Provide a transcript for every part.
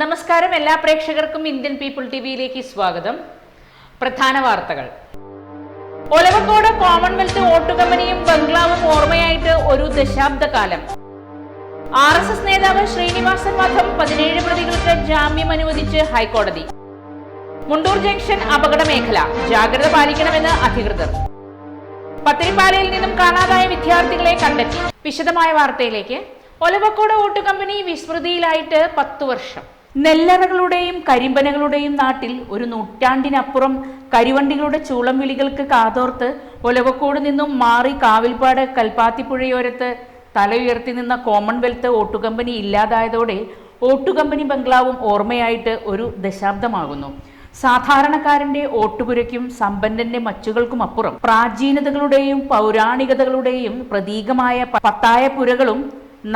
നമസ്കാരം എല്ലാ പ്രേക്ഷകർക്കും ഇന്ത്യൻ പീപ്പിൾ ടിവിയിലേക്ക് സ്വാഗതം. പ്രധാന വാർത്തകൾ. ഒലവക്കോട് കോമൺവെൽത്ത് വോട്ട് കമ്പനിയും ബംഗ്ലാവും ഓർമ്മയായിട്ട് ഒരു ദശാബ്ദകാലം. ആർ എസ് എസ് നേതാവ് ശ്രീനിവാസൻ മാധവ് പതിനേഴ് പ്രതികൾക്ക് ജാമ്യം അനുവദിച്ച് ഹൈക്കോടതി. മുണ്ടൂർ ജംഗ്ഷൻ അപകട മേഖല. ജാഗ്രത പാലിക്കണമെന്ന് അധികൃതർ. പത്തിരിപ്പാലയിൽ നിന്നും കാണാതായ വിദ്യാർത്ഥികളെ കണ്ടെത്തി. വിശദമായ വാർത്തയിലേക്ക്. ഒലവക്കോട് വോട്ട് കമ്പനി വിസ്മൃതിയിലായിട്ട് പത്തു വർഷം. നെല്ലറകളുടെയും കരിമ്പനകളുടെയും നാട്ടിൽ ഒരു നൂറ്റാണ്ടിനപ്പുറം കരിവണ്ടികളുടെ ചൂളം വിളികൾക്ക് കാതോർത്ത് ഒലവക്കോട് നിന്നും മാറി കാവിൽപ്പാട് കൽപ്പാത്തിപ്പുഴയോരത്ത് ഉയർത്തി നിന്ന കോമൺവെൽത്ത് ഓട്ടുകമ്പനി ഇല്ലാതായതോടെ ഓട്ടുകമ്പനി ബംഗ്ലാവും ഓർമ്മയായിട്ട് ഒരു ദശാബ്ദമാകുന്നു. സാധാരണക്കാരന്റെ ഓട്ടുപുരയ്ക്കും സമ്പന്നന്റെ മച്ചുകൾക്കും അപ്പുറം പ്രാചീനതകളുടെയും പൗരാണികതകളുടെയും പ്രതീകമായ പത്തായപ്പുരകളും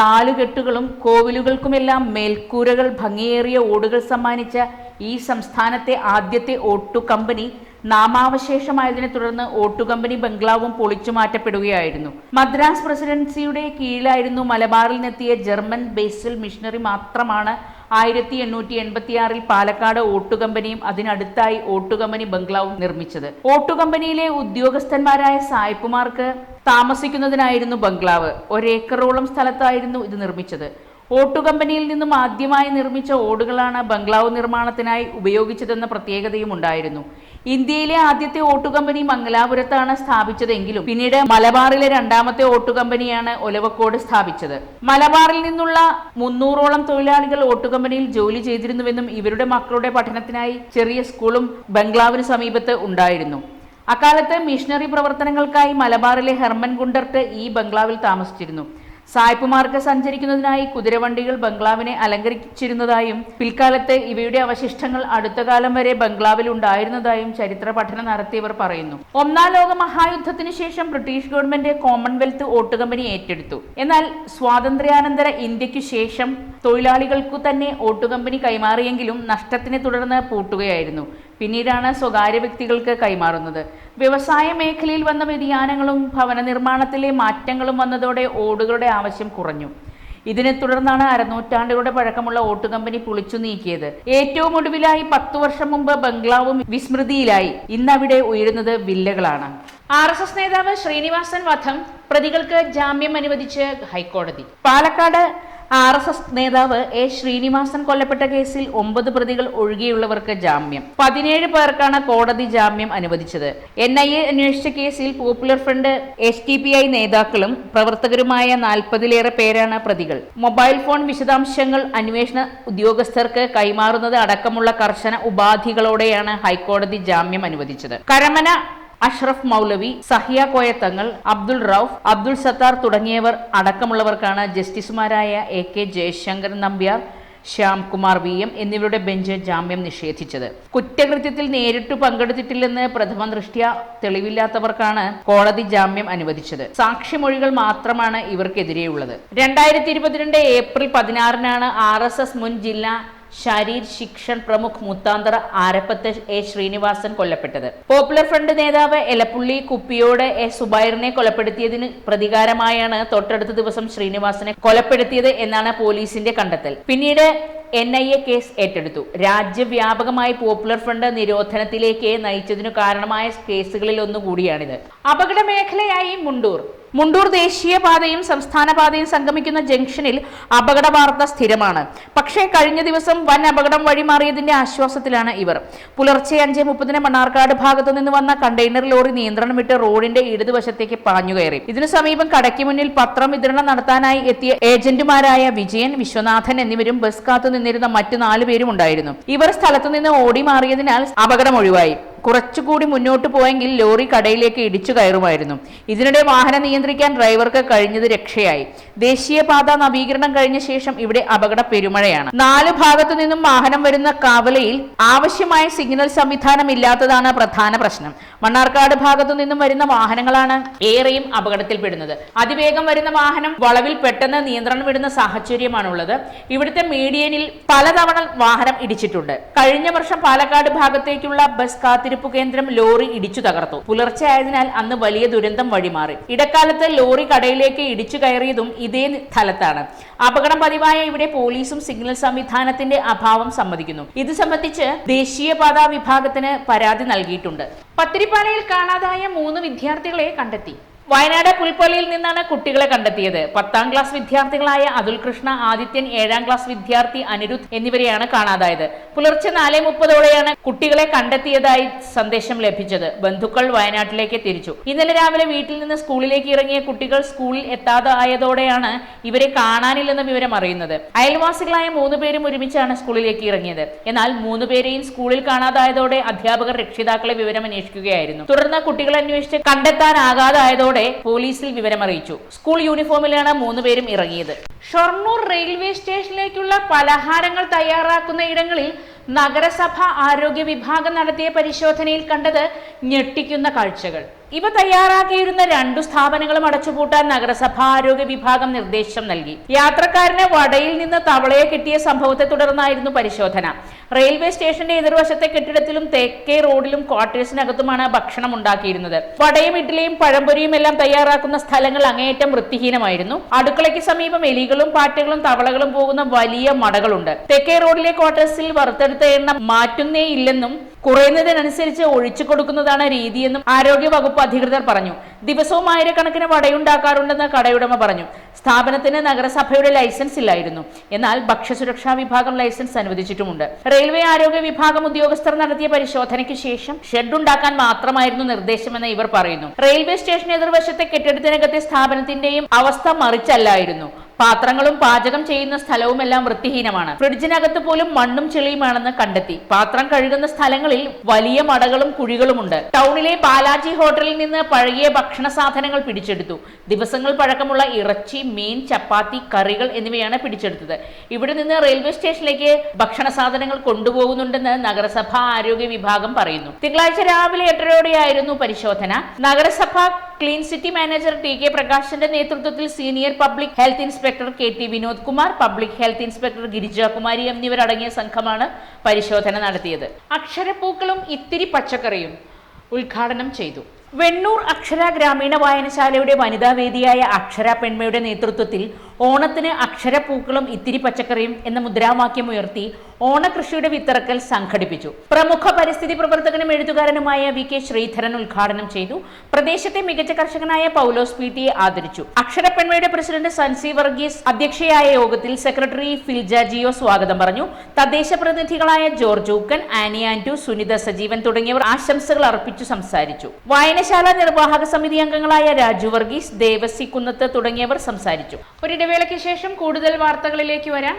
നാലുകെട്ടുകളും കോവിലുകൾക്കുമെല്ലാം മേൽക്കൂരകൾ ഭംഗിയേറിയ ഓടുകൾ സമ്മാനിച്ച ഈ സംസ്ഥാനത്തെ ആദ്യത്തെ ഓട്ടു കമ്പനി നാമാവശേഷമായതിനെ തുടർന്ന് ഓട്ടുകമ്പനി ബംഗ്ലാവും പൊളിച്ചു മാറ്റപ്പെടുകയായിരുന്നു. മദ്രാസ് പ്രസിഡൻസിയുടെ കീഴിലായിരുന്നു മലബാറിൽ നിന്നെത്തിയ ജർമ്മൻ ബേസിൽ മിഷണറി മാത്രമാണ് ആയിരത്തി എണ്ണൂറ്റി എൺപത്തിയാറിൽ പാലക്കാട് ഓട്ടുകമ്പനിയും അതിനടുത്തായി ഓട്ടുകമ്പനി ബംഗ്ലാവും നിർമ്മിച്ചത്. ഓട്ടുകമ്പനിയിലെ ഉദ്യോഗസ്ഥന്മാരായ സായിപ്പുമാർക്ക് താമസിക്കുന്നതിനായിരുന്നു ബംഗ്ലാവ്. ഒരേക്കറോളം സ്ഥലത്തായിരുന്നു ഇത് നിർമ്മിച്ചത്. ഓട്ടുകമ്പനിയിൽ നിന്നും ആദ്യമായി നിർമ്മിച്ച ഓടുകളാണ് ബംഗ്ലാവ് നിർമ്മാണത്തിനായി ഉപയോഗിച്ചതെന്ന പ്രത്യേകതയും ഉണ്ടായിരുന്നു ഇന്ത്യയിലെ ആദ്യത്തെ ഓട്ടുകമ്പനി മംഗലാപുരത്താണ് സ്ഥാപിച്ചതെങ്കിലും പിന്നീട് മലബാറിലെ രണ്ടാമത്തെ ഓട്ടുകമ്പനിയാണ് ഒലവക്കോട് സ്ഥാപിച്ചത്. മലബാറിൽ നിന്നുള്ള മുന്നൂറോളം തൊഴിലാളികൾ ഓട്ടുകമ്പനിയിൽ ജോലി ചെയ്തിരുന്നുവെന്നും ഇവരുടെ മക്കളുടെ പഠനത്തിനായി ചെറിയ സ്കൂളും ബംഗ്ലാവിന് സമീപത്ത് ഉണ്ടായിരുന്നു. അക്കാലത്ത് മിഷണറി പ്രവർത്തനങ്ങൾക്കായി മലബാറിലെ ഹെർമൻ ഗുണ്ടർട്ട് ഈ ബംഗ്ലാവിൽ താമസിച്ചിരുന്നു. സായിപ്പുമാർക്ക് സഞ്ചരിക്കുന്നതിനായി കുതിരവണ്ടികൾ ബംഗ്ലാവിനെ അലങ്കരിച്ചിരുന്നതായും പിൽക്കാലത്ത് ഇവയുടെ അവശിഷ്ടങ്ങൾ അടുത്ത കാലം വരെ ബംഗ്ലാവിൽ ഉണ്ടായിരുന്നതായും ചരിത്ര പഠനം നടത്തിയവർ പറയുന്നു. ഒന്നാം ലോക മഹായുദ്ധത്തിന് ശേഷം ബ്രിട്ടീഷ് ഗവൺമെന്റ് കോമൺവെൽത്ത് ഓട്ട് കമ്പനി ഏറ്റെടുത്തു. എന്നാൽ സ്വാതന്ത്ര്യാനന്തര ഇന്ത്യക്കു ശേഷം തൊഴിലാളികൾക്കു തന്നെ ഓട്ടു കമ്പനി കൈമാറിയെങ്കിലും നഷ്ടത്തിനെ തുടർന്ന് പൂട്ടുകയായിരുന്നു. പിന്നീടാണ് സ്വകാര്യ വ്യക്തികൾക്ക് കൈമാറുന്നത്. വ്യവസായ മേഖലയിൽ വന്ന വ്യതിയാനങ്ങളും ഭവന നിർമ്മാണത്തിലെ മാറ്റങ്ങളും വന്നതോടെ ഓടുകളുടെ ആവശ്യം കുറഞ്ഞു. ഇതിനെ തുടർന്നാണ് അരനൂറ്റാണ്ടുകളുടെ പഴക്കമുള്ള ഓട്ടു കമ്പനി പൊളിച്ചു നീക്കിയത്. ഏറ്റവും ഒടുവിലായി പത്തു വർഷം മുമ്പ് ബംഗ്ലാവും വിസ്മൃതിയിലായി. ഇന്നവിടെ ഉയരുന്നത് വില്ലകളാണ്. ആർ എസ് എസ് നേതാവ് ശ്രീനിവാസൻ വധം പ്രതികൾക്ക് ജാമ്യം അനുവദിച്ച് ഹൈക്കോടതി. പാലക്കാട് ആർ എസ് എസ് നേതാവ് എ ശ്രീനിവാസൻ കൊല്ലപ്പെട്ട കേസിൽ ഒമ്പത് പ്രതികൾ ഒഴികെയുള്ളവർക്ക് ജാമ്യം. പതിനേഴ് പേർക്കാണ് കോടതി ജാമ്യം അനുവദിച്ചത്. എൻ ഐ എ അന്വേഷിച്ച കേസിൽ popular front S D P I നേതാക്കളും പ്രവർത്തകരുമായ നാൽപ്പതിലേറെ പേരാണ് പ്രതികൾ. മൊബൈൽ ഫോൺ വിശദാംശങ്ങൾ അന്വേഷണ ഉദ്യോഗസ്ഥർക്ക് കൈമാറുന്നത് അടക്കമുള്ള കർശന ഉപാധികളോടെയാണ് ഹൈക്കോടതി ജാമ്യം അനുവദിച്ചത്. കരമന അഷ്റഫ് മൗലവി സഹിയ കോയത്തങ്ങൾ അബ്ദുൾ റൌഫ് അബ്ദുൾ സത്താർ തുടങ്ങിയവർ അടക്കമുള്ളവർക്കാണ് ജസ്റ്റിസുമാരായ A K Jayasankar Nambiar Shyamkumar V M എന്നിവരുടെ ബെഞ്ച് ജാമ്യം നിഷേധിച്ചത്. കുറ്റകൃത്യത്തിൽ നേരിട്ട് പങ്കെടുത്തിട്ടില്ലെന്ന് പ്രഥമ ദൃഷ്ട്യ തെളിവില്ലാത്തവർക്കാണ് കോടതി ജാമ്യം അനുവദിച്ചത്. സാക്ഷിമൊഴികൾ മാത്രമാണ് ഇവർക്കെതിരെയുള്ളത്. രണ്ടായിരത്തി ഇരുപത്തിരണ്ട് ഏപ്രിൽ പതിനാറിനാണ് ആർ എസ് എസ് മുൻ ജില്ലാ ശരീർ ശിക്ഷൻ പ്രമുഖ് മുത്താന്തറ ആരപ്പത്ത് എ ശ്രീനിവാസൻ കൊല്ലപ്പെട്ടത്. പോപ്പുലർ ഫ്രണ്ട് നേതാവ് എലപ്പുള്ളി കുപ്പിയോട് എ സുബൈറിനെ കൊലപ്പെടുത്തിയതിന് പ്രതികാരമായാണ് തൊട്ടടുത്ത ദിവസം ശ്രീനിവാസനെ കൊലപ്പെടുത്തിയത് എന്നാണ് പോലീസിന്റെ കണ്ടെത്തൽ. പിന്നീട് എൻ ഐ എ കേസ് ഏറ്റെടുത്തു. രാജ്യവ്യാപകമായി പോപ്പുലർ ഫ്രണ്ട് നിരോധനത്തിലേക്ക് നയിച്ചതിനു കാരണമായ കേസുകളിൽ ഒന്നുകൂടിയാണിത്. അപകട മേഖലയായി മുണ്ടൂർ. മുണ്ടൂർ ദേശീയപാതയും സംസ്ഥാന പാതയും സംഗമിക്കുന്ന ജംഗ്ഷനിൽ അപകട വാർത്ത സ്ഥിരമാണ്. പക്ഷേ കഴിഞ്ഞ ദിവസം വൻ അപകടം വഴിമാറിയതിന്റെ ആശ്വാസത്തിലാണ് ഇവർ. പുലർച്ചെ അഞ്ച് മുപ്പതിന് മണ്ണാർക്കാട് ഭാഗത്തു നിന്ന് വന്ന കണ്ടെയ്നർ ലോറി നിയന്ത്രണം വിട്ട് റോഡിന്റെ ഇടതുവശത്തേക്ക് പാഞ്ഞുകയറി ഇതിനു സമീപം കടയ്ക്ക് മുന്നിൽ പത്രം വിതരണം നടത്താനായി എത്തിയ ഏജന്റുമാരായ വിജയൻ വിശ്വനാഥൻ എന്നിവരും ബസ് കാത്തു നിന്നിരുന്ന മറ്റ് നാലു പേരും ഉണ്ടായിരുന്നു. ഇവർ സ്ഥലത്തു നിന്ന് ഓടി മാറിയതിനാൽ അപകടം ഒഴിവായി. കുറച്ചുകൂടി മുന്നോട്ട് പോയെങ്കിൽ ലോറി കടയിലേക്ക് ഇടിച്ചു കയറുമായിരുന്നു. ഇതിനിടെ വാഹനം നിയന്ത്രിക്കാൻ ഡ്രൈവർക്ക് കഴിഞ്ഞത് രക്ഷയായി. ദേശീയപാത നവീകരണം കഴിഞ്ഞ ശേഷം ഇവിടെ അപകട പെരുമഴയാണ്. നാല് ഭാഗത്തു നിന്നും വാഹനം വരുന്ന കാവലയിൽ ആവശ്യമായ സിഗ്നൽ സംവിധാനം ഇല്ലാത്തതാണ് പ്രധാന പ്രശ്നം. മണ്ണാർക്കാട് ഭാഗത്തു നിന്നും വരുന്ന വാഹനങ്ങളാണ് ഏറെയും അപകടത്തിൽപ്പെടുന്നത്. അതിവേഗം വരുന്ന വാഹനം വളവിൽ പെട്ടെന്ന് നിയന്ത്രണം വിടുന്ന സാഹചര്യമാണുള്ളത്. ഇവിടുത്തെ മീഡിയനിൽ പലതവണ വാഹനം ഇടിച്ചിട്ടുണ്ട്. കഴിഞ്ഞ വർഷം പാലക്കാട് ഭാഗത്തേക്കുള്ള ബസ് കാത്തിരിപ്പ് കാത്തിരിപ്പ് കേന്ദ്രം ലോറി ഇടിച്ചു തകർത്തു. പുലർച്ചെ ആയതിനാൽ അന്ന് വലിയ ദുരന്തം വഴിമാറി. ഇടക്കാലത്ത് ലോറി കടയിലേക്ക് ഇടിച്ചു കയറിയതും ഇതേ സ്ഥലത്താണ്. അപകടം പതിവായ ഇവിടെ പോലീസും സിഗ്നൽ സംവിധാനത്തിന്റെ അഭാവം സമ്മതിക്കുന്നു. ഇത് സംബന്ധിച്ച് ദേശീയപാതാ വിഭാഗത്തിന് പരാതി നൽകിയിട്ടുണ്ട്. പത്തിരിപ്പാലയിൽ കാണാതായ മൂന്ന് വിദ്യാർത്ഥികളെ കണ്ടെത്തി. വയനാട് പുൽപ്പള്ളിയിൽ നിന്നാണ് കുട്ടികളെ കണ്ടെത്തിയത്. പത്താം ക്ലാസ് വിദ്യാർത്ഥികളായ അതുൽ കൃഷ്ണ ആദിത്യൻ ഏഴാം ക്ലാസ് വിദ്യാർത്ഥി അനിരുദ്ധ് എന്നിവരെയാണ് കാണാതായത്. പുലർച്ചെ നാല് മുപ്പതോടെയാണ് കുട്ടികളെ കണ്ടെത്തിയതായി സന്ദേശം ലഭിച്ചത്. ബന്ധുക്കൾ വയനാട്ടിലേക്ക് തിരിച്ചു. ഇന്നലെ രാവിലെ വീട്ടിൽ നിന്ന് സ്കൂളിലേക്ക് ഇറങ്ങിയ കുട്ടികൾ സ്കൂളിൽ എത്താതെ ആയതോടെയാണ് ഇവരെ കാണാനില്ലെന്ന വിവരം അറിയുന്നത്. അയൽവാസികളായ മൂന്ന് പേരും ഒരുമിച്ചാണ് സ്കൂളിലേക്ക് ഇറങ്ങിയത്. എന്നാൽ മൂന്ന് പേരെയും സ്കൂളിൽ കാണാതായതോടെ അധ്യാപകർ രക്ഷിതാക്കളെ വിവരം അന്വേഷിക്കുകയായിരുന്നു തുടർന്ന് കുട്ടികളെ അന്വേഷിച്ച് കണ്ടെത്താനാകാതായതോടെ പോലീസിൽ വിവരമറിയിച്ചു. സ്കൂൾ യൂണിഫോമിലാണ് മൂന്നുപേരും ഇറങ്ങിയത്. ഷൊർണൂർ റെയിൽവേ സ്റ്റേഷനിലേക്കുള്ള പലഹാരങ്ങൾ തയ്യാറാക്കുന്ന ഇടങ്ങളിൽ നഗരസഭ ആരോഗ്യ വിഭാഗം നടത്തിയ പരിശോധനയിൽ കണ്ടത് ഞെട്ടിക്കുന്ന കാഴ്ചകൾ. ഇവ തയ്യാറാക്കിയിരുന്ന രണ്ടു സ്ഥാപനങ്ങളും അടച്ചുപൂട്ടാൻ നഗരസഭാ ആരോഗ്യ വിഭാഗം നിർദ്ദേശം നൽകി. യാത്രക്കാരനെ വടയിൽ നിന്ന് തവളയെ കിട്ടിയ സംഭവത്തെ തുടർന്നായിരുന്നു പരിശോധന. റെയിൽവേ സ്റ്റേഷന്റെ എതിർവശത്തെ കെട്ടിടത്തിലും തെക്കേ റോഡിലും ക്വാർട്ടേഴ്സിനകത്തുമാണ് ഭക്ഷണം ഉണ്ടാക്കിയിരുന്നത്. വടയും ഇഡ്ഡലിയും പഴംപൊരിയും എല്ലാം തയ്യാറാക്കുന്ന സ്ഥലങ്ങൾ അങ്ങേയറ്റം വൃത്തിഹീനമായിരുന്നു. അടുക്കളയ്ക്ക് സമീപം എലികളും പാറ്റകളും തവളകളും പോകുന്ന വലിയ മടകളുണ്ട്. തെക്കേ റോഡിലെ ക്വാർട്ടേഴ്സിൽ വറുത്തെടുത്ത എണ്ണ മാറ്റുന്നേ ഇല്ലെന്നും കുറയുന്നതിനനുസരിച്ച് ഒഴിച്ചു കൊടുക്കുന്നതാണ് രീതിയെന്നും ആരോഗ്യ വകുപ്പ് അധികൃതർ പറഞ്ഞു. ദിവസവും ആയിരക്കണക്കിന് വടയുണ്ടാക്കാറുണ്ടെന്ന് കടയുടമ പറഞ്ഞു. സ്ഥാപനത്തിന് നഗരസഭയുടെ ലൈസൻസ് ഇല്ലായിരുന്നു. എന്നാൽ ഭക്ഷ്യസുരക്ഷാ വിഭാഗം ലൈസൻസ് അനുവദിച്ചിട്ടുമുണ്ട്. റെയിൽവേ ആരോഗ്യ വിഭാഗം ഉദ്യോഗസ്ഥർ നടത്തിയ പരിശോധനയ്ക്ക് ശേഷം ഷെഡ് ഉണ്ടാക്കാൻ മാത്രമായിരുന്നു നിർദ്ദേശമെന്ന് ഇവർ പറയുന്നു. റെയിൽവേ സ്റ്റേഷൻ എതിർവശത്തെ കെട്ടിടത്തിനകത്തെ സ്ഥാപനത്തിന്റെയും അവസ്ഥ മറിച്ചല്ലായിരുന്നു. പാത്രങ്ങളും പാചകം ചെയ്യുന്ന സ്ഥലവും എല്ലാം വൃത്തിഹീനമാണ്. ഫ്രിഡ്ജിനകത്ത് പോലും മണ്ണും ചെളിയുമാണെന്ന് കണ്ടെത്തി. പാത്രം കഴുകുന്ന സ്ഥലങ്ങളിൽ വലിയ മടകളും കുഴികളുമുണ്ട്. ടൗണിലെ ബാലാജി ഹോട്ടലിൽ നിന്ന് പഴകിയ ഭക്ഷണ സാധനങ്ങൾ പിടിച്ചെടുത്തു. ദിവസങ്ങൾ പഴക്കമുള്ള ഇറച്ചി മീൻ ചപ്പാത്തി കറികൾ എന്നിവയാണ് പിടിച്ചെടുത്തത്. ഇവിടെ നിന്ന് റെയിൽവേ സ്റ്റേഷനിലേക്ക് ഭക്ഷണ സാധനങ്ങൾ കൊണ്ടുപോകുന്നുണ്ടെന്ന് നഗരസഭാ ആരോഗ്യ വിഭാഗം പറയുന്നു. തിങ്കളാഴ്ച രാവിലെ എട്ടരയോടെയായിരുന്നു പരിശോധന. നഗരസഭ clean city manager T K പ്രകാശിന്റെ നേതൃത്വത്തിൽ senior public health inspector K T Vinod Kumar public health inspector Girijakumari എന്നിവരടങ്ങിയ സംഘമാണ് പരിശോധന നടത്തിയത്. അക്ഷരപ്പൂക്കളും ഇത്തിരി പച്ചക്കറിയും ഉദ്ഘാടനം ചെയ്തു. വെണ്ണൂർ അക്ഷര ഗ്രാമീണ വായനശാലയുടെ വനിതാ വേദിയായ അക്ഷര പെൺമയുടെ നേതൃത്വത്തിൽ ഓണത്തിന് അക്ഷരപ്പൂക്കളും ഇത്തിരി പച്ചക്കറിയും എന്ന മുദ്രാവാക്യം ഉയർത്തി ഓണകൃഷിയുടെ വിത്തിറക്കൽ സംഘടിപ്പിച്ചു. പ്രമുഖ പരിസ്ഥിതി പ്രവർത്തകനും എഴുത്തുകാരനുമായ വി കെ ശ്രീധരൻ ഉദ്ഘാടനം ചെയ്തു. പ്രദേശത്തെ മികച്ച കർഷകനായ പൗലോസ് പി ടിയെ ആദരിച്ചു. അക്ഷരപ്പെൺമയുടെ പ്രസിഡന്റ് സൻസി വർഗീസ് അധ്യക്ഷയായ യോഗത്തിൽ സെക്രട്ടറി ഫിൽജ ജിയോ സ്വാഗതം പറഞ്ഞു. തദ്ദേശ പ്രതിനിധികളായ ജോർജ് ഊക്കൻ ആനി ആന്റു സുനിത സജീവൻ തുടങ്ങിയവർ ആശംസകൾ അർപ്പിച്ചു സംസാരിച്ചു. വായനശാല നിർവാഹക സമിതി അംഗങ്ങളായ രാജു വർഗീസ് ദേവസി കുന്നത്ത് തുടങ്ങിയവർ സംസാരിച്ചു. ഒരിടവേളയ്ക്ക് ശേഷം കൂടുതൽ വാർത്തകളിലേക്ക് വരാം.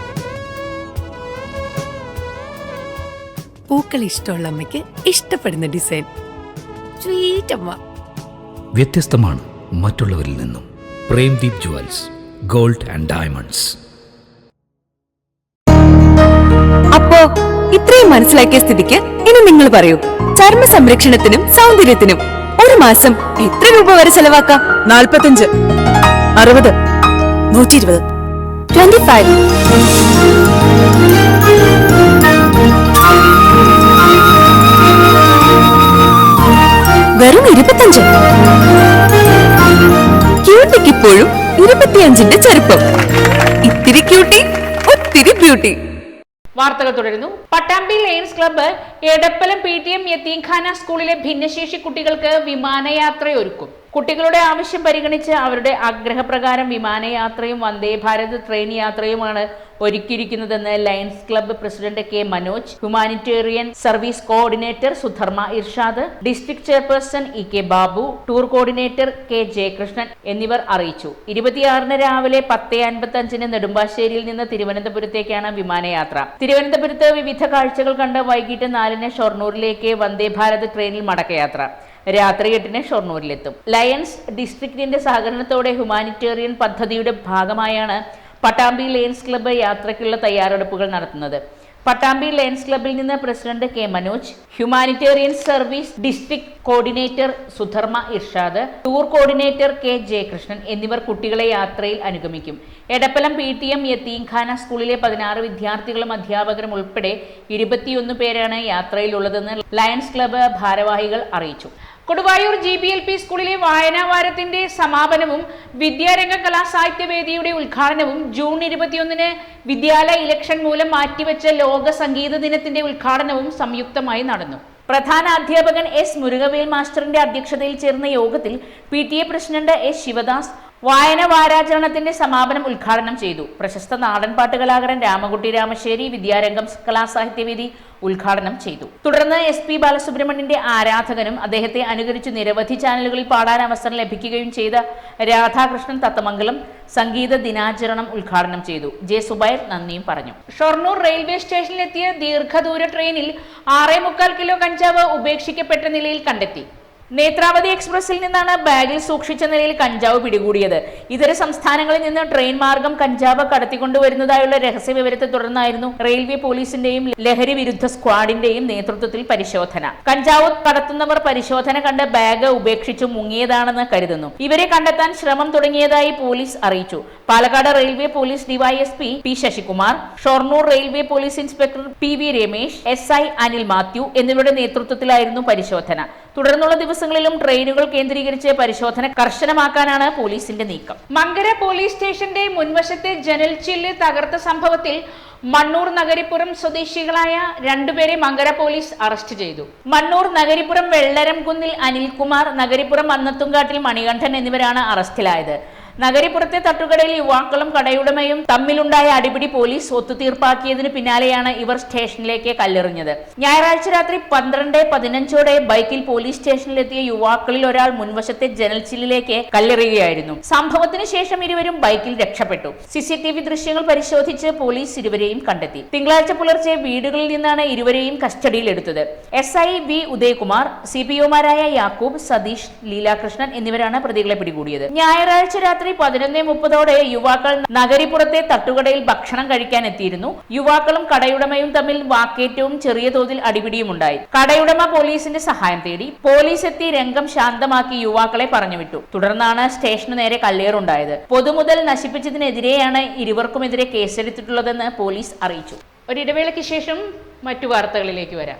പൂക്കൾ ഇഷ്ടമുള്ള അമ്മയ്ക്ക് ഇഷ്ടപ്പെടുന്ന ഡിസൈൻ. സ്വീറ്റ് അമ്മ. വ്യത്യസ്തമാണ് മറ്റുള്ളവരിൽ നിന്നും. Premdeep jewels gold and diamonds. അപ്പോ ഇത്രയും മനസ്സിലാക്കിയ സ്ഥിതിക്ക് ഇനി നിങ്ങൾ പറയൂ ചർമ്മ സംരക്ഷണത്തിനും സൗന്ദര്യത്തിനും ഒരു മാസം എത്ര രൂപ വരെ ചെലവാക്കാം? നാൽപ്പത്തഞ്ച് അറുപത് നൂറ്റി ഇരുപത് ട്വന്റി ഫൈവ്. വെറും ഇരുപത്തഞ്ച്. ക്യൂട്ടിക്ക് ഇപ്പോഴും ഇരുപത്തിയഞ്ചിന്റെ ചെറുപ്പം ഇത്തിരി ക്യൂട്ടി ഒത്തിരി ബ്യൂട്ടി വാർത്തകൾ തുടരുന്നു. Pattambi lions club Edappalam P T M Yatheemkhana സ്കൂളിലെ ഭിന്നശേഷി കുട്ടികൾക്ക് വിമാനയാത്രയൊരുക്കും. കുട്ടികളുടെ ആവശ്യം പരിഗണിച്ച് അവരുടെ ആഗ്രഹപ്രകാരം വിമാനയാത്രയും വന്ദേ ഭാരത് ട്രെയിൻ യാത്രയുമാണ് ഒരുക്കിയിരിക്കുന്നതെന്ന് lions club president K Manoj humanitarian service coordinator Sudharma Irshad district chairperson E K Babu tour coordinator K Jayakrishnan എന്നിവർ അറിയിച്ചു. ഇരുപത്തിയാറിന് രാവിലെ പത്ത് അൻപത്തി അഞ്ചിന് നെടുമ്പാശ്ശേരിയിൽ നിന്ന് തിരുവനന്തപുരത്തേക്കാണ് വിമാനയാത്ര. തിരുവനന്തപുരത്ത് വിവിധ കാഴ്ചകൾ കണ്ട് വൈകിട്ട് നാലിന് ഷൊർണൂരിലേക്ക് വന്ദേ ഭാരത് ട്രെയിനിൽ മടക്കയാത്ര. രാത്രി എട്ടിന് ഷൊർണൂരിലെത്തും. ലയൺസ് ഡിസ്ട്രിക്റ്റിന്റെ സഹകരണത്തോടെ ഹ്യൂമാനിറ്റേറിയൻ പദ്ധതിയുടെ ഭാഗമായാണ് പട്ടാമ്പി ലയൻസ് ക്ലബ്ബ് യാത്രയ്ക്കുള്ള തയ്യാറെടുപ്പുകൾ നടത്തുന്നത്. പട്ടാമ്പി ലയൻസ് ക്ലബ്ബിൽ നിന്ന് president K Manoj humanitarian service district coordinator Sudharma Irshad tour coordinator K Jayakrishnan എന്നിവർ കുട്ടികളെ യാത്രയിൽ അനുഗമിക്കും. Edappalam P T M Yatheemkhana സ്കൂളിലെ പതിനാറ് വിദ്യാർത്ഥികളും അധ്യാപകരും ഉൾപ്പെടെ ഇരുപത്തിയൊന്ന് പേരാണ് യാത്രയിലുള്ളതെന്ന് ലയൻസ് ക്ലബ്ബ് ഭാരവാഹികൾ അറിയിച്ചു. Koduvayur G B L P സ്കൂളിലെ വായനാ വാരത്തിന്റെ സമാപനവും വിദ്യാരംഗ കലാസാഹിത്യവേദിയുടെ ഉദ്ഘാടനവും ജൂൺ ഇരുപത്തിയൊന്നിന് വിദ്യാലയ ഇലക്ഷൻ മൂലം മാറ്റിവെച്ച ലോക സംഗീത ദിനത്തിന്റെ ഉദ്ഘാടനവും സംയുക്തമായി നടന്നു. പ്രധാന അധ്യാപകൻ എസ് മുരുകവേൽ മാസ്റ്ററിന്റെ അധ്യക്ഷതയിൽ ചേർന്ന യോഗത്തിൽ P T A president S Sivadas വായന വാരാചരണത്തിന്റെ സമാപനം ഉദ്ഘാടനം ചെയ്തു. പ്രശസ്ത നാടൻ പാട്ടുകലാകരൻ രാമകുട്ടി രാമശ്ശേരി വിദ്യാരംഗം കലാസാഹിത്യവേദി ഉദ്ഘാടനം ചെയ്തു. തുടർന്ന് എസ് പി ബാലസുബ്രഹ്മണ്യന്റെ ആരാധകനും അദ്ദേഹത്തെ അനുകരിച്ച് നിരവധി ചാനലുകളിൽ പാടാൻ അവസരം ലഭിക്കുകയും ചെയ്ത രാധാകൃഷ്ണൻ തത്തമംഗലം സംഗീത ദിനാചരണം ഉദ്ഘാടനം ചെയ്തു. ജെ സുബൈർ നന്ദിയും പറഞ്ഞു. ഷൊർണൂർ റെയിൽവേ സ്റ്റേഷനിലെത്തിയ ദീർഘദൂര ട്രെയിനിൽ ആറേ മുക്കാൽ കിലോ കഞ്ചാവ് ഉപേക്ഷിക്കപ്പെട്ട നിലയിൽ കണ്ടെത്തി. നേത്രാവതി എക്സ്പ്രസിൽ നിന്നാണ് ബാഗിൽ സൂക്ഷിച്ച നിലയിൽ കഞ്ചാവ് പിടികൂടിയത്. ഇതര സംസ്ഥാനങ്ങളിൽ നിന്ന് ട്രെയിൻ മാർഗം കഞ്ചാവ് കടത്തിക്കൊണ്ടുവരുന്നതായുള്ള രഹസ്യ വിവരത്തെ തുടർന്നായിരുന്നു റെയിൽവേ പോലീസിന്റെയും ലഹരി വിരുദ്ധ സ്ക്വാഡിന്റെയും നേതൃത്വത്തിൽ പരിശോധന. കഞ്ചാവ് കടത്തുന്നവർ പരിശോധന കണ്ട് ബാഗ് ഉപേക്ഷിച്ചു മുങ്ങിയതാണെന്ന് കരുതുന്നു. ഇവരെ കണ്ടെത്താൻ ശ്രമം തുടങ്ങിയതായി പോലീസ് അറിയിച്ചു. Palakkad railway police DYSP P Sasikumar Shoranur railway police inspector P V Ramesh S I Anil Mathew എന്നിവരുടെ നേതൃത്വത്തിലായിരുന്നു പരിശോധന. തുടർന്നുള്ള ദിവസങ്ങളിലും ട്രെയിനുകൾ കേന്ദ്രീകരിച്ച് പരിശോധന കർശനമാക്കാനാണ് പോലീസിന്റെ നീക്കം. മങ്കര പോലീസ് സ്റ്റേഷന്റെ മുൻവശത്തെ ജനൽ ചില്ല് തകർത്ത സംഭവത്തിൽ മണ്ണൂർ നഗരിപ്പുറം സ്വദേശികളായ രണ്ടുപേരെ മങ്കര പോലീസ് അറസ്റ്റ് ചെയ്തു. മണ്ണൂർ നഗരിപ്പുറം വെള്ളരം കുന്നിൽ അനിൽകുമാർ നഗരിപ്പുറം അന്നത്തുംകാട്ടിൽ മണികണ്ഠൻ എന്നിവരാണ് അറസ്റ്റിലായത്. നഗരിപ്പുറത്തെ തട്ടുകടയിൽ യുവാക്കളും കടയുടമയും തമ്മിലുണ്ടായ അടിപിടി പോലീസ് ഒത്തുതീർപ്പാക്കിയതിന് പിന്നാലെയാണ് ഇവർ സ്റ്റേഷനിലേക്ക് കല്ലെറിഞ്ഞത്. ഞായറാഴ്ച രാത്രി പന്ത്രണ്ട് പതിനഞ്ചോടെ ബൈക്കിൽ പോലീസ് സ്റ്റേഷനിലെത്തിയ യുവാക്കളിൽ ഒരാൾ മുൻവശത്തെ ജനൽച്ചിലേക്ക് കല്ലെറിയുകയായിരുന്നു. സംഭവത്തിന് ശേഷം ഇരുവരും ബൈക്കിൽ രക്ഷപ്പെട്ടു. സിസിടിവി ദൃശ്യങ്ങൾ പരിശോധിച്ച് പോലീസ് ഇരുവരെയും കണ്ടെത്തി. തിങ്കളാഴ്ച പുലർച്ചെ വീടുകളിൽ നിന്നാണ് ഇരുവരെയും കസ്റ്റഡിയിലെടുത്തത്. S I V Udayakumar C P ഒമാരായ Yakub Satheesh Leelakrishnan എന്നിവരാണ് പ്രതികളെ പിടികൂടിയത്. ഞായറാഴ്ച രാത്രി പതിനൊന്ന് മുപ്പതോടെ യുവാക്കൾ നഗരിപ്പുറത്തെ തട്ടുകടയിൽ ഭക്ഷണം കഴിക്കാൻ എത്തിയിരുന്നു. യുവാക്കളും കടയുടമയും തമ്മിൽ വാക്കേറ്റവും ചെറിയ തോതിൽ അടിപിടിയും ഉണ്ടായി. കടയുടമ പോലീസിന്റെ സഹായം തേടി പോലീസ് എത്തി രംഗം ശാന്തമാക്കി യുവാക്കളെ പറഞ്ഞുവിട്ടു. തുടർന്നാണ് സ്റ്റേഷനു നേരെ കല്ലേറുണ്ടായത് പൊതുമുതൽ നശിപ്പിച്ചതിനെതിരെയാണ് ഇരുവർക്കുമെതിരെ കേസെടുത്തിട്ടുള്ളതെന്ന് പോലീസ് അറിയിച്ചു. ഒരിടവേളയ്ക്ക് ശേഷം മറ്റു വാർത്തകളിലേക്ക് വരാം.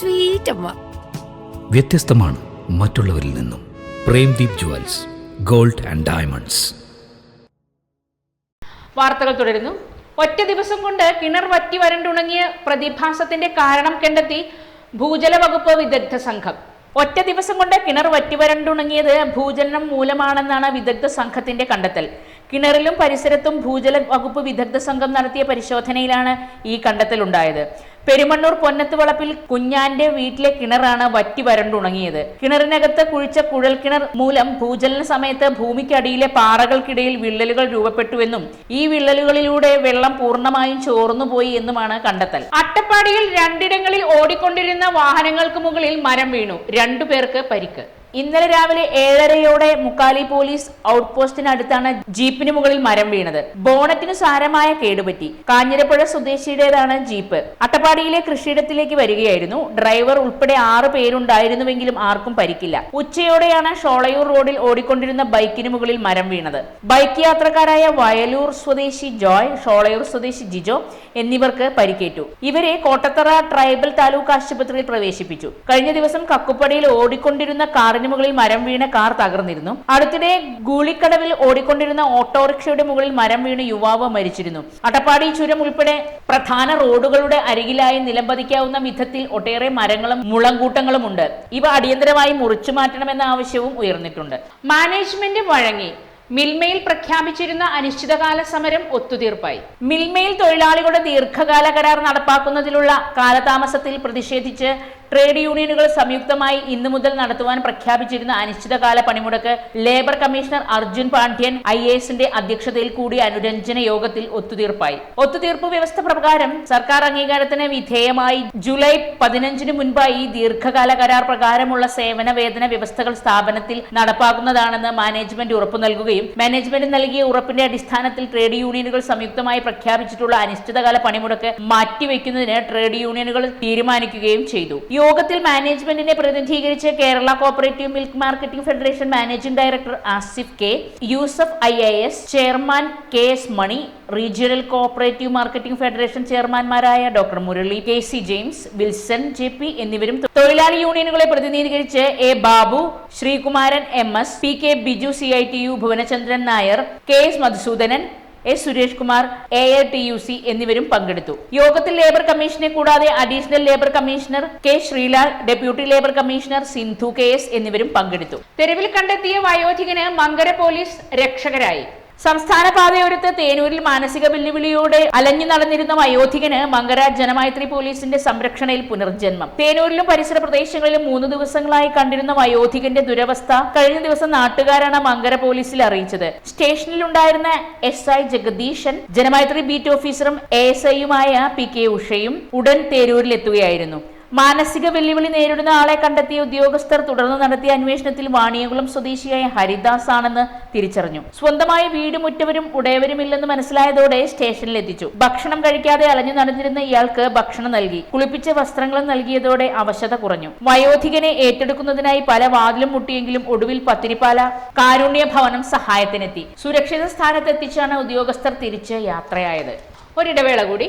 സ്വീറ്റ് അമ്മ വ്യത്യസ്തമാണ് മറ്റുള്ളവരിൽ നിന്നും. Premdeep jewels gold and diamonds. വാർത്തകൾ തുടരുന്നു. ഒറ്റ ദിവസം കൊണ്ട് കിണർ വറ്റി വരണ്ടുണങ്ങിയ പ്രതിഭാസത്തിന്റെ കാരണം കണ്ടെത്തി ഭൂജല വകുപ്പ് വിദഗ്ധ സംഘം. ഒറ്റ ദിവസം കൊണ്ട് കിണർ വറ്റി വരണ്ടുണങ്ങിയത് ഭൂചലനം മൂലമാണെന്നാണ് വിദഗ്ധ സംഘത്തിന്റെ കണ്ടെത്തൽ. കിണറിലും പരിസരത്തും ഭൂജല വകുപ്പ് വിദഗ്ധ സംഘം നടത്തിയ പരിശോധനയിലാണ് ഈ കണ്ടെത്തലുണ്ടായത്. പെരുമണ്ണൂർ പൊന്നത്ത് വളപ്പിൽ കുഞ്ഞാന്റെ വീട്ടിലെ കിണറാണ് വറ്റി വരണ്ടുണങ്ങിയത് കിണറിനകത്ത് കുഴിച്ച കുഴൽ കിണർ മൂലം ഭൂചലന സമയത്ത് ഭൂമിക്കടിയിലെ പാറകൾക്കിടയിൽ വിള്ളലുകൾ രൂപപ്പെട്ടുവെന്നും ഈ വിള്ളലുകളിലൂടെ വെള്ളം പൂർണമായും ചോർന്നുപോയി എന്നുമാണ് കണ്ടെത്തൽ. അട്ടപ്പാടിയിൽ രണ്ടിടങ്ങളിൽ ഓടിക്കൊണ്ടിരുന്ന വാഹനങ്ങൾക്ക് മുകളിൽ മരം വീണു. രണ്ടു പേർക്ക് പരിക്ക്. ഇന്നലെ രാവിലെ ഏഴരയോടെ മുക്കാലി പോലീസ് ഔട്ട് പോസ്റ്റിനടുത്താണ് ജീപ്പിന് മുകളിൽ മരം വീണത്. ബോണറ്റിന് സാരമായ കേടുപറ്റി. കാഞ്ഞിരപ്പുഴ സ്വദേശിയുടേതാണ് ജീപ്പ്. അട്ടപ്പാടിയിലെ കൃഷിയിടത്തിലേക്ക് വരികയായിരുന്നു. ഡ്രൈവർ ഉൾപ്പെടെ ആറ് പേരുണ്ടായിരുന്നുവെങ്കിലും ആർക്കും പരിക്കില്ല. ഉച്ചയോടെയാണ് ഷോളയൂർ റോഡിൽ ഓടിക്കൊണ്ടിരുന്ന ബൈക്കിന് മുകളിൽ മരം വീണത്. ബൈക്ക് യാത്രക്കാരായ വയലൂർ സ്വദേശി ജോയ് ഷോളയൂർ സ്വദേശി ജിജോ എന്നിവർക്ക് പരിക്കേറ്റു. ഇവരെ കോട്ടത്തറ ട്രൈബൽ താലൂക്ക് ആശുപത്രിയിൽ പ്രവേശിപ്പിച്ചു. കഴിഞ്ഞ ദിവസം കക്കുപ്പടിയിൽ ഓടിക്കൊണ്ടിരുന്ന കാറിന് മുകളിൽ മരം വീണ കാർ തകർന്നിരുന്നു. അടുത്തിടെ ഗൂളിക്കടവിൽ ഓടിക്കൊണ്ടിരുന്ന ഓട്ടോറിക്ഷയുടെ മുകളിൽ മരം വീണ് യുവാവ് മരിച്ചിരുന്നു. അട്ടപ്പാടി ചുരം ഉൾപ്പെടെ പ്രധാന റോഡുകളുടെ അരികിലായി നിലംപതിക്കാവുന്ന വിധത്തിൽ ഒട്ടേറെ മരങ്ങളും മുളങ്കൂട്ടങ്ങളും ഉണ്ട്. ഇവ അടിയന്തരമായി മുറിച്ചു മാറ്റണമെന്ന ആവശ്യവും ഉയർന്നിട്ടുണ്ട്. മാനേജ്മെന്റ് വഴങ്ങി മിൽമയിൽ പ്രഖ്യാപിച്ചിരുന്ന അനിശ്ചിതകാല സമരം ഒത്തുതീർപ്പായി. മിൽമയിൽ തൊഴിലാളികളുടെ ദീർഘകാല കരാർ നടപ്പാക്കുന്നതിലുള്ള കാലതാമസത്തിൽ പ്രതിഷേധിച്ച് ട്രേഡ് യൂണിയനുകൾ സംയുക്തമായി ഇന്നു മുതൽ നടത്തുവാൻ പ്രഖ്യാപിച്ചിരുന്ന അനിശ്ചിതകാല പണിമുടക്ക് labour commissioner Arjun Pandian I എസിന്റെ അധ്യക്ഷതയിൽ കൂടിയ അനുരഞ്ജന യോഗത്തിൽ ഒത്തുതീർപ്പായി. ഒത്തുതീർപ്പ് വ്യവസ്ഥ പ്രകാരം സർക്കാർ അംഗീകാരത്തിന് വിധേയമായി ജൂലൈ പതിനഞ്ചിന് മുൻപായി ദീർഘകാല കരാർ പ്രകാരമുള്ള സേവന വേതന വ്യവസ്ഥകൾ സ്ഥാപനത്തിൽ നടപ്പാക്കുന്നതാണെന്ന് മാനേജ്മെന്റ് ഉറപ്പു നൽകുകയും മാനേജ്മെന്റ് നൽകിയ ഉറപ്പിന്റെ അടിസ്ഥാനത്തിൽ ട്രേഡ് യൂണിയനുകൾ സംയുക്തമായി പ്രഖ്യാപിച്ചിട്ടുള്ള അനിശ്ചിതകാല പണിമുടക്ക് മാറ്റിവെക്കുന്നതിന് ട്രേഡ് യൂണിയനുകൾ തീരുമാനിക്കുകയും ചെയ്തു. യോഗത്തിൽ മാനേജ്മെന്റിനെ പ്രതിനിധീകരിച്ച് Kerala cooperative milk marketing federation managing director Asif K Yusuf I S chairman K S Mani regional cooperative marketing federation ചെയർമാൻമാരായ doctor Murali K C James Wilson J P എന്നിവരും തൊഴിലാളി യൂണിയനുകളെ പ്രതിനിധീകരിച്ച് A Babu Sreekumaran M S P K Biju C I T U Bhuvanachandran Nair K S Madhusoodanan S Suresh Kumar A. A T. U. C എന്നിവരും പങ്കെടുത്തു. യോഗത്തിൽ labour കമ്മീഷനെ കൂടാതെ additional labour commissioner K. Sreelal deputy labour commissioner Sindhu K. S എന്നിവരും പങ്കെടുത്തു. തെരുവിൽ കണ്ടെത്തിയ വയോധികന് Mankara police രക്ഷകരായി. സംസ്ഥാന പാതയോരത്ത് തേനൂരിൽ മാനസിക വെല്ലുവിളിയോടെ അലഞ്ഞു നടന്നിരുന്ന വയോധികന് മങ്കര ജനമൈത്രി പോലീസിന്റെ സംരക്ഷണയിൽ പുനർജന്മം. തേനൂരിലും പരിസര പ്രദേശങ്ങളിലും മൂന്ന് ദിവസങ്ങളായി കണ്ടിരുന്ന വയോധികന്റെ ദുരവസ്ഥ കഴിഞ്ഞ ദിവസം നാട്ടുകാരാണ് മങ്കര പോലീസിൽ അറിയിച്ചത്. സ്റ്റേഷനിലുണ്ടായിരുന്ന S I Jagadeesan Janamaithri beat ഓഫീസറും എ എസ് ഐയുമായ പി കെ ഉഷയും ഉടൻ തേരൂരിലെത്തുകയായിരുന്നു. മാനസിക വെല്ലുവിളി നേരിടുന്ന ആളെ കണ്ടെത്തിയ ഉദ്യോഗസ്ഥർ തുടർന്ന് നടത്തിയ അന്വേഷണത്തിൽ വാണിയകുളം സ്വദേശിയായ ഹരിദാസ് ആണെന്ന് തിരിച്ചറിഞ്ഞു. സ്വന്തമായ വീട് മുറ്റവരും ഉടയവരുമില്ലെന്ന് മനസ്സിലായതോടെ സ്റ്റേഷനിൽ എത്തിച്ചു. ഭക്ഷണം കഴിക്കാതെ അലഞ്ഞു നടന്നിരുന്ന ഇയാൾക്ക് ഭക്ഷണം നൽകി. കുളിപ്പിച്ച വസ്ത്രങ്ങളും നൽകിയതോടെ അവശത കുറഞ്ഞു. വയോധികനെ ഏറ്റെടുക്കുന്നതിനായി പല വാതിലും മുട്ടിയെങ്കിലും ഒടുവിൽ പത്തിരിപ്പാല കാരുണ്യ ഭവനം സഹായത്തിനെത്തി. സുരക്ഷിത സ്ഥാനത്തെത്തിച്ചാണ് ഉദ്യോഗസ്ഥർ തിരിച്ച് യാത്രയായത്. ഒരിടവേള കൂടി.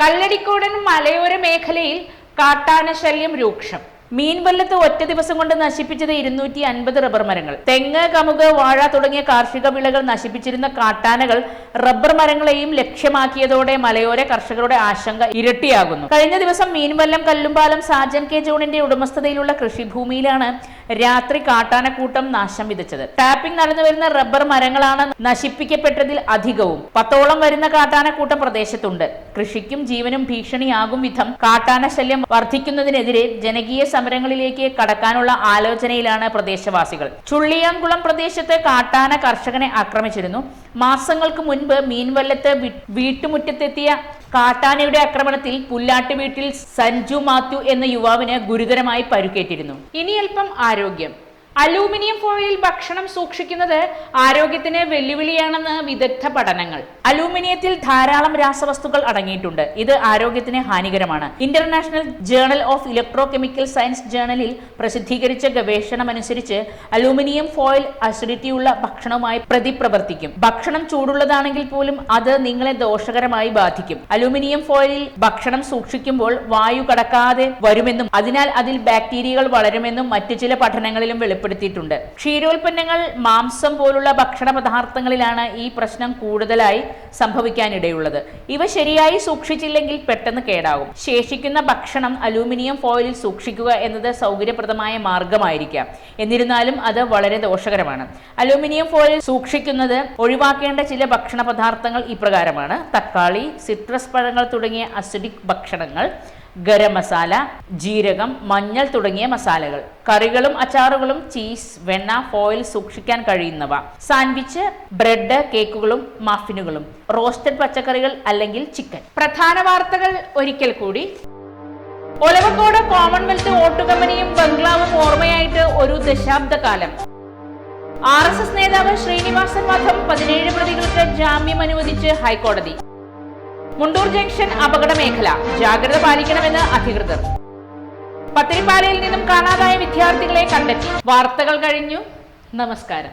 കല്ലടിക്കോടൻ മലയോര മേഖലയിൽ കാട്ടാന ശല്യം രൂക്ഷം. മീൻവല്ലത്ത് ഒറ്റ ദിവസം കൊണ്ട് നശിപ്പിച്ചത് ഇരുന്നൂറ്റി അൻപത് റബ്ബർ മരങ്ങൾ. തെങ്ങ് കമുക് വാഴ തുടങ്ങിയ കാർഷിക വിളകൾ നശിപ്പിച്ചിരുന്ന കാട്ടാനകൾ റബ്ബർ മരങ്ങളെയും ലക്ഷ്യമാക്കിയതോടെ മലയോര കർഷകരുടെ ആശങ്ക ഇരട്ടിയാകുന്നു. കഴിഞ്ഞ ദിവസം മീൻവല്ലം കല്ലുംപാലം സാജൻ കെ. ജോണിന്റെ ഉടമസ്ഥതയിലുള്ള കൃഷിഭൂമിയിലാണ് രാത്രി കാട്ടാനക്കൂട്ടം നാശം വിതച്ചത്. ടാപ്പിംഗ് നടന്നു വരുന്ന റബ്ബർ മരങ്ങളാണ് നശിപ്പിക്കപ്പെട്ടതിൽ അധികവും. പത്തോളം വരുന്ന കാട്ടാനക്കൂട്ടം പ്രദേശത്തുണ്ട്. കൃഷിക്കും ജീവനും ഭീഷണിയാകും വിധം കാട്ടാന ശല്യം വർദ്ധിക്കുന്നതിനെതിരെ ജനകീയ സമരങ്ങളിലേക്ക് കടക്കാനുള്ള ആലോചനയിലാണ് പ്രദേശവാസികൾ. ചുള്ളിയാംകുളം പ്രദേശത്ത് കാട്ടാന കർഷകനെ ആക്രമിച്ചിരുന്നു. മാസങ്ങൾക്ക് മുൻപ് മീൻവല്ലത്ത് വീട്ടുമുറ്റത്തെത്തിയ കാട്ടാനയുടെ ആക്രമണത്തിൽ പുല്ലാട്ട് വീട്ടിൽ സഞ്ജു മാത്യു എന്ന യുവാവിന് ഗുരുതരമായി പരുക്കേറ്റിരുന്നു. ഇനി അല്പം ആരോഗ്യം. അലൂമിനിയം ഫോയിലിൽ ഭക്ഷണം സൂക്ഷിക്കുന്നത് ആരോഗ്യത്തിന് വെല്ലുവിളിയാണെന്ന് വിദഗ്ധ പഠനങ്ങൾ. അലൂമിനിയത്തിൽ ധാരാളം രാസവസ്തുക്കൾ അടങ്ങിയിട്ടുണ്ട്. ഇത് ആരോഗ്യത്തിന് ഹാനികരമാണ്. International journal of electrochemical science ജേണലിൽ പ്രസിദ്ധീകരിച്ച ഗവേഷണമനുസരിച്ച് അലൂമിനിയം ഫോയിൽ അസിഡിറ്റിയുള്ള ഭക്ഷണവുമായി പ്രതിപ്രവർത്തിക്കും. ഭക്ഷണം ചൂടുള്ളതാണെങ്കിൽ പോലും അത് നിങ്ങളെ ദോഷകരമായി ബാധിക്കും. അലൂമിനിയം ഫോയിലിൽ ഭക്ഷണം സൂക്ഷിക്കുമ്പോൾ വായു കടക്കാതെ വരുമെന്നും അതിനാൽ അതിൽ ബാക്ടീരിയകൾ വളരുമെന്നും മറ്റു ചില പഠനങ്ങളിലും വെളിപ്പെടുത്തിയിട്ടുണ്ട് ക്ഷീരോൽപ്പന്നങ്ങൾ മാംസം പോലുള്ള ഭക്ഷണ പദാർത്ഥങ്ങളിലാണ് ഈ പ്രശ്നം കൂടുതലായി സംഭവിക്കാനിടയുള്ളത്. ഇവ ശരിയായി സൂക്ഷിച്ചില്ലെങ്കിൽ പെട്ടെന്ന് കേടാകും. ശേഷിക്കുന്ന ഭക്ഷണം അലൂമിനിയം ഫോയിലിൽ സൂക്ഷിക്കുക എന്നത് സൗകര്യപ്രദമായ മാർഗമായിരിക്കാം. എന്നിരുന്നാലും അത് വളരെ ദോഷകരമാണ്. അലൂമിനിയം ഫോയിൽ സൂക്ഷിക്കുന്നത് ഒഴിവാക്കേണ്ട ചില ഭക്ഷണ പദാർത്ഥങ്ങൾ ഇപ്രകാരമാണ്. തക്കാളി സിട്രസ് പഴങ്ങൾ തുടങ്ങിയ അസിഡിക് ഭക്ഷണങ്ങൾ ഗരം മസാല ജീരകം മഞ്ഞൾ തുടങ്ങിയ മസാലകൾ. കറികളും അച്ചാറുകളും ചീസ് വെണ്ണ ഫോയിൽ സൂക്ഷിക്കാൻ കഴിയുന്നവ. സാൻഡ്വിച്ച് ബ്രെഡ് കേക്കുകളും മഫിനുകളും റോസ്റ്റഡ് പച്ചക്കറികൾ അല്ലെങ്കിൽ ചിക്കൻ പ്രധാന വാർത്തകൾ ഒരിക്കൽ കൂടി. ഒലവക്കോട് കോമൺവെൽത്ത് ഓട്ടുകമ്പനിയും ബംഗ്ലാവും ഓർമ്മയായിട്ട് ഒരു ദശാബ്ദകാലം. ആർ എസ് എസ് നേതാവ് ശ്രീനിവാസൻ മാധം പതിനേഴ് പ്രതികൾക്ക് ജാമ്യം അനുവദിച്ച് ഹൈക്കോടതി. മുണ്ടൂർ ജംഗ്ഷൻ അപകട മേഖല. ജാഗ്രത പാലിക്കണമെന്ന് അധികൃതർ. പത്തിരിപ്പാലയിൽ നിന്നും കാണാതായ വിദ്യാർത്ഥികളെ കണ്ടെത്തി. വാർത്തകൾ കഴിഞ്ഞു. നമസ്കാരം.